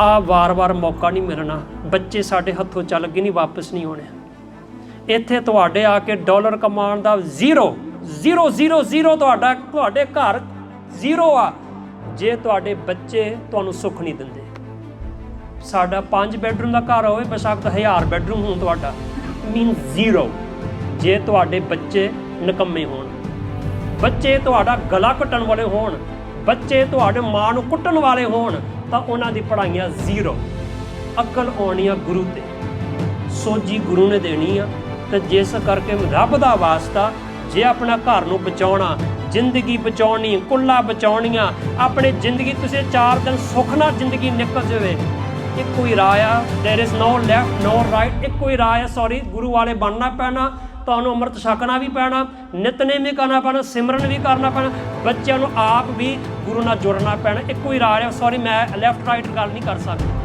ਆ ਵਾਰ-ਵਾਰ ਮੌਕਾ ਨਹੀਂ ਮਿਲਣਾ। ਬੱਚੇ ਸਾਡੇ ਹੱਥੋਂ ਚੱਲ ਗਏ ਨਹੀਂ, ਵਾਪਸ ਨਹੀਂ ਆਉਣੇ ਇੱਥੇ ਤੁਹਾਡੇ ਆ ਕੇ ਡਾਲਰ ਕਮਾਉਣ ਦਾ ਜ਼ੀਰੋ ਜ਼ੀਰੋ ਜ਼ੀਰੋ ਜ਼ੀਰੋ ਤੁਹਾਡਾ, ਤੁਹਾਡੇ ਘਰ ਜ਼ੀਰੋ ਆ। ਜੇ ਤੁਹਾਡੇ ਬੱਚੇ ਤੁਹਾਨੂੰ ਸੁੱਖ ਨਹੀਂ ਦਿੰਦੇ। ਸਾਡਾ 5 ਬੈਡਰੂਮ ਦਾ ਘਰ ਹੋਵੇ, ਬਸ਼ੱਕ 1000 ਬੈਡਰੂਮ ਹੋਣ ਤੁਹਾਡਾ। Mean zero. ਜੇ ਤੁਹਾਡੇ ਬੱਚੇ ਨਕੰਮੇ ਹੋਣ। ਬੱਚੇ ਤੁਹਾਡਾ ਗਲਾ ਘੁੱਟਣ ਵਾਲੇ ਹੋਣ। ਬੱਚੇ ਤੁਹਾਡੇ ਮਾਂ ਨੂੰ ਕੁੱਟਣ ਵਾਲੇ ਹੋਣ। ਤਾਂ ਉਹਨਾਂ ਦੀ ਪੜ੍ਹਾਈਆਂ ਜ਼ੀਰੋ ਅਕਲ ਆਉਣੀ ਆ ਗੁਰੂ ਤੇ ਸੋਝੀ ਗੁਰੂ ਨੇ ਦੇਣੀ ਆ ਤੇ ਜਿਸ ਕਰਕੇ ਰੱਬ ਦਾ ਵਾਸਤਾ ਜੇ ਆਪਣਾ ਘਰ ਨੂੰ ਬਚਾਉਣਾ ਜ਼ਿੰਦਗੀ ਬਚਾਉਣੀ ਕੁੱਲਾ ਬਚਾਉਣੀਆਂ ਆਪਣੇ ਜ਼ਿੰਦਗੀ ਤੁਸੀਂ ਚਾਰ ਦਿਨ ਸੁੱਖ ਨਾਲ ਜ਼ਿੰਦਗੀ ਨਿਕਲ ਜਾਵੇ ਇੱਕੋ ਹੀ ਰਾਹ ਆ there is no left no right ਇੱਕੋ ਹੀ ਰਾਹ ਆ ਸੌਰੀ ਗੁਰੂ ਵਾਲੇ ਬਣਨਾ ਪੈਣਾ ਤੁਹਾਨੂੰ ਅੰਮ੍ਰਿਤ ਛਕਣਾ ਵੀ ਪੈਣਾ, ਨਿਤਨੇਮ ਵੀ ਕਰਨਾ ਪੈਣਾ, ਸਿਮਰਨ ਵੀ ਕਰਨਾ ਪੈਣਾ, ਬੱਚਿਆਂ ਨੂੰ ਆਪ ਵੀ ਗੁਰੂ ਨਾਲ ਜੁੜਨਾ ਪੈਣਾ। ਇੱਕੋ ਹੀ ਰਾਹ ਹੈ। ਸੌਰੀ ਮੈਂ ਲੈਫਟ ਰਾਈਟ ਗੱਲ ਨਹੀਂ ਕਰ ਸਕਦਾ।